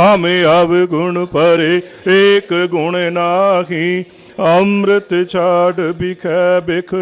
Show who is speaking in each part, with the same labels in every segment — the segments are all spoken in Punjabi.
Speaker 1: ਹਮ ਅਵਗੁਣ ਪਰੇ ਏਕ ਗੁਣ ਨਾਹੀ ਅੰਮ੍ਰਿਤ ਛਾੜ ਬਿਖੈ ਬਿਖ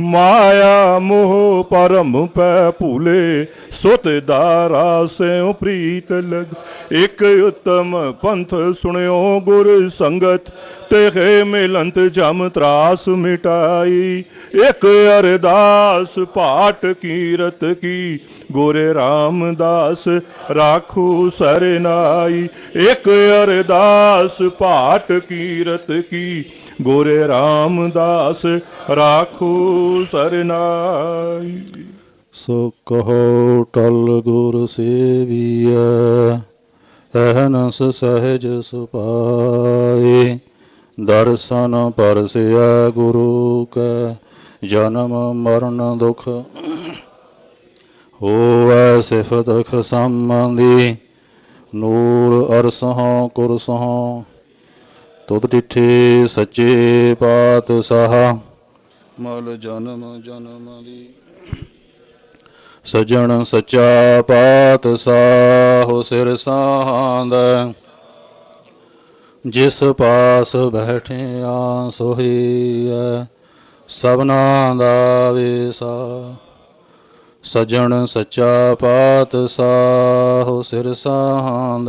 Speaker 1: ਮਾਇਆ ਮੋਹ ਪਰਮ ਪੈ ਭੂਲੇ, ਸੁਤ ਦਾਰਾ ਸਿਉ ਪ੍ਰੀਤ ਲਗ। ਇਕ ਉਤਮ ਪੰਥ ਸੁਣਿਓ ਗੁਰ ਸੰਗਤ, ਤੇਹੇ ਮਿਲੰਤ ਜਮ ਤਰਾਸ ਮਿਟਾਈ। ਇਕ ਅਰਦਾਸ ਪਾਟ ਕੀਰਤ ਕੀ, ਗੋਰੇ ਰਾਮਦਾਸ ਰਾਖੂ ਸਰਨਾਈ। ਇਕ ਅਰਦਾਸ ਪਾਟ ਕੀਰਤ ਕੀ ਗੋਰੇ ਰਾਮਦਾਸ ਰਾਖੂ ਸਰਨਾਈ।
Speaker 2: ਸੋ ਕਹੋ ਟਲ ਗੁਰ ਸੇਵੀਐ ਅਹਨਸ ਸਹਿਜ ਸੁਪਾਏ। ਦਰਸ਼ਨ ਪਰਸਿਆ ਗੁਰੂ ਕੈ, ਜਨਮ ਮਰਨ ਦੁਖ ਹੋਵੈ ਸਿਫਤ ਖਸਮੰਦੀ ਨੂਰ ਅਰਸਹੁ ਕੁਰਸਹੁ ਤੁਧ ਡਿਠੇ ਸੱਚੇ ਪਾਤਸ਼ਾਹ। ਮਲ ਜਨਮ ਜਨਮ ਦੀ। ਸਜਣ ਸੱਚਾ ਪਾਤਸ਼ਾਹ ਸਿਰ ਸਾਹੰਦ ਜਿਸ ਪਾਸ ਬੈਠਿਆ ਸੋਹੀਐ ਸਭਨਾ ਦਾ ਵੇਸਾ। ਸਜਣ ਸੱਚਾ ਪਾਤਸ਼ਾਹ ਸਿਰ ਸਾਹੰਦ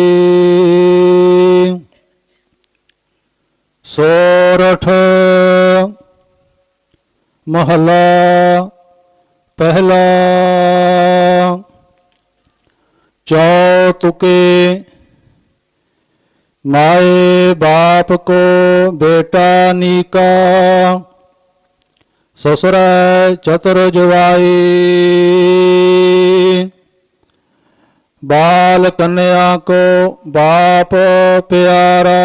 Speaker 2: ਮਹਲਾ ਪਹਿਲਾ ਚੌਤੁਕੇ ਮਾਏ ਬਾਪ ਕੋ ਬੇਟਾ ਨੀਕਾ, ਸਸੁਰੈ ਚਤੁਰ ਜਵਾਈ ਬਾਲ ਕੰਨਿਆ ਕੋ ਬਾਪ ਪਿਆਰਾ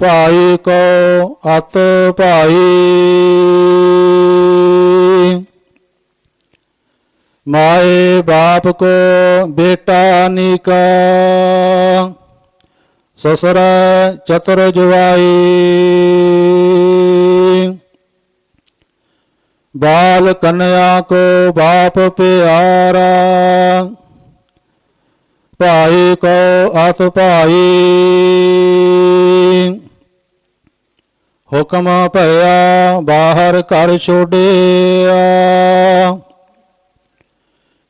Speaker 2: ਭਾਈ ਕੋ ਅਤ ਭਾਈ। ਮਾਏ ਬਾਪ ਕੋ ਬੇਟਾ ਨਿਕਾ। ਸਸੁਰ ਚਤੁਰ ਜਵਾਈ ਬਾਲ ਕਨਿਆ ਕੋ ਬਾਪ ਪਿਆਰਾ। ਭਾਈ ਕੋ ਅਤ ਭਾਈ। ਹੁਕਮ ਭਇਆ ਬਾਹਰ ਘਰ ਛੋੜਿਆ।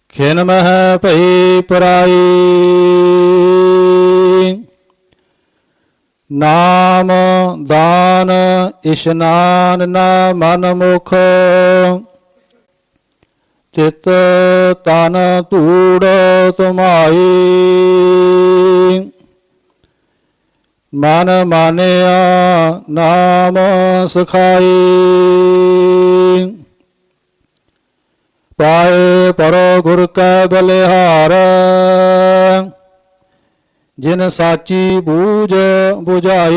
Speaker 2: ਖਿਨ ਮਹਿ ਭਈ ਪਰਾਈ। ਨਾਮ ਦਾਨ ਇਸ਼ਨਾਨ ਨਾ ਮਨ ਮੁਖ। ਤਿਤ ਤਨ ਧੂੜ ਤੁਮਾਈ। ਮਨ ਮਾਨਿਆ ਨਾਮ ਸਖਾਈ। ਪਾਏ ਪਰੋ ਗੁਰ ਕੈ ਬਲਿਹਾਰ, ਜਿਨ ਸਾਚੀ ਬੂਝ 부ਝਾਈ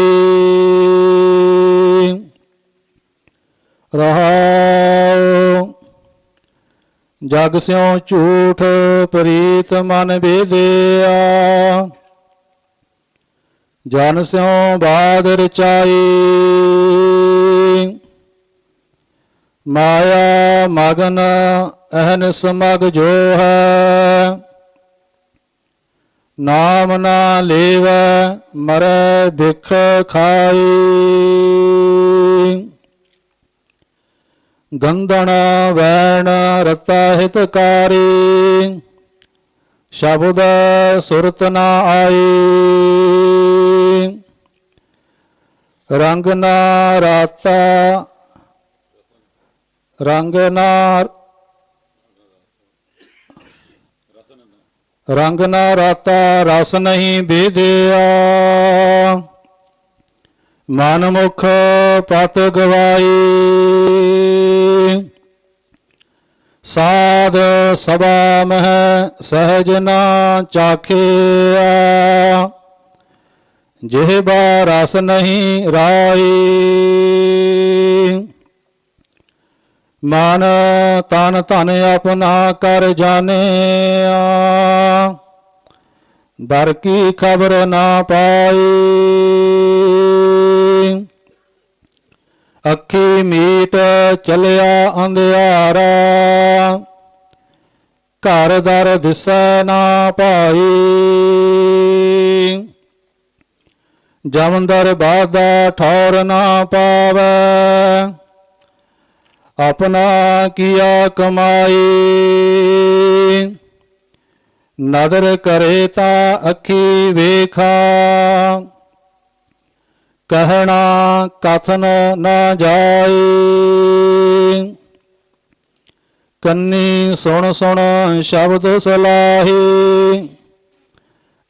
Speaker 2: ਰਹਾਉ, ਜਗ ਸਿਉ ਝੂਠ ਪ੍ਰੀਤ ਮਨ ਬੇਦਿਆ ਜਨ ਸਿਉ ਬਾਦ ਰਚਾਈ ਮਾਇਆ ਮਗਨ ਅਹਨ ਸਮਗ ਜੋ ਹੈ ਨਾਮ ਨਾ ਲੇਵੈ ਮਰੈ ਭਿਖ ਖਾਈ। ਗੰਧਣ ਵੈਣ ਰਤਾ ਹਿਤਕਾਰੀ ਸ਼ਬਦ ਸੁਰਤ ਨਾ ਆਈ। ਰੰਗ ਨਾ ਰਾਤਾ ਰੰਗ ਨਾ ਰੰਗ ਨਾ ਰਾਤਾ ਰਸ ਨਹੀਂ ਬੇਦਿਆ ਮਨ ਮੁਖ ਪਤ ਗਵਾਈ। ਸਾਧ ਸਭਾ ਮਹਿ ਸਹਜ ਨਾ ਚਾਖਿਆ। ਜਿਹੇ ਜਿਹਬਾ ਰਸ ਨਹੀਂ ਰਾਈ। ਮਨ ਤਨ ਧਨ ਆਪਣਾ ਕਰ ਜਾਣਿਆ। ਦਰ ਕੀ ਖਬਰ ਨਾ ਪਾਈ। ਅੱਖੀ ਮੀਟ ਚਲਿਆ ਅੰਧਿਆਰਾ। ਘਰ ਦਰ ਦਿਸੈ ਨਾ ਪਾਈ। ਜਮੰਦਰ ਬਾਦਾ ਠੌਰ ਨਾ ਪਾਵੈ। ਆਪਣਾ ਕੀਆ ਕਮਾਈ। ਨਦਰ ਕਰੇ ਤਾਂ ਅੱਖੀ ਵੇਖਾ। ਕਹਿਣਾ ਕਥਨ ਨਾ ਜਾਈ ਕੰਨੀ ਸੁਣ ਸੁਣ ਸ਼ਬਦ ਸਲਾਹੀ।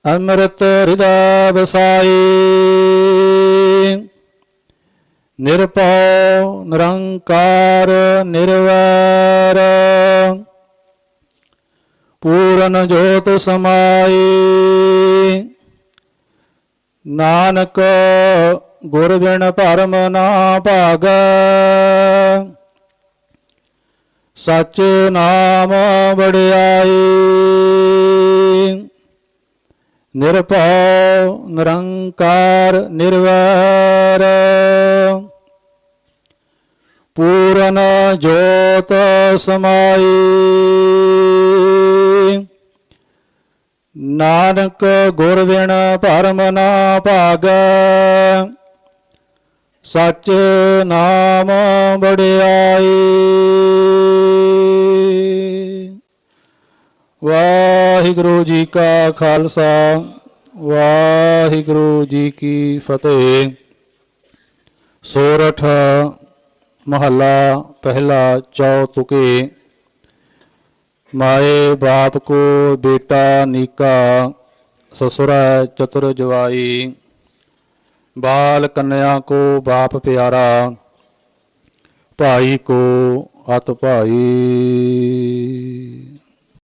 Speaker 2: ਅੰਮ੍ਰਿਤ ਹਿਰਦੈ ਵਸਾਈ ਨਿਰਭਉ ਨਿਰੰਕਾਰ ਨਿਰਵੈਰ। ਪੂਰਨ ਜੋਤ ਸਮਾਈ। ਨਾਨਕ ਗੁਰ ਬਿਨ ਭਰਮ ਨਾ ਭਾਗੈ। ਸਚ ਨਾਮ ਵਡਿਆਈ। ਨਿਰਭਉ, ਨਿਰੰਕਾਰ, ਨਿਰਵੈਰ। ਪੂਰਨ ਜੋਤ ਸਮਾਈ। ਨਾਨਕ ਗੁਰ ਬਿਨ ਭਰਮ ਨਾ ਭਾਗੈ। ਸਚ ਨਾਮ ਬੜਿਆਈ ਵਾਹਿਗੁਰੂ ਜੀ ਕਾ ਖਾਲਸਾ, ਵਾਹਿਗੁਰੂ ਜੀ ਕੀ ਫਤਿਹ। ਸੋਰਠ ਮਹੱਲਾ ਪਹਿਲਾ ਚੌ ਤੁਕੇ ਮਾਏ ਬਾਪ ਕੋ ਬੇਟਾ ਨੀਕਾ, ਸਸੁਰਾ ਚਤੁਰ ਜਵਾਈ, ਬਾਲ ਕੰਨਿਆ ਕੋ ਬਾਪ ਪਿਆਰਾ, ਭਾਈ ਕੋ ਅਤ ਭਾਈ।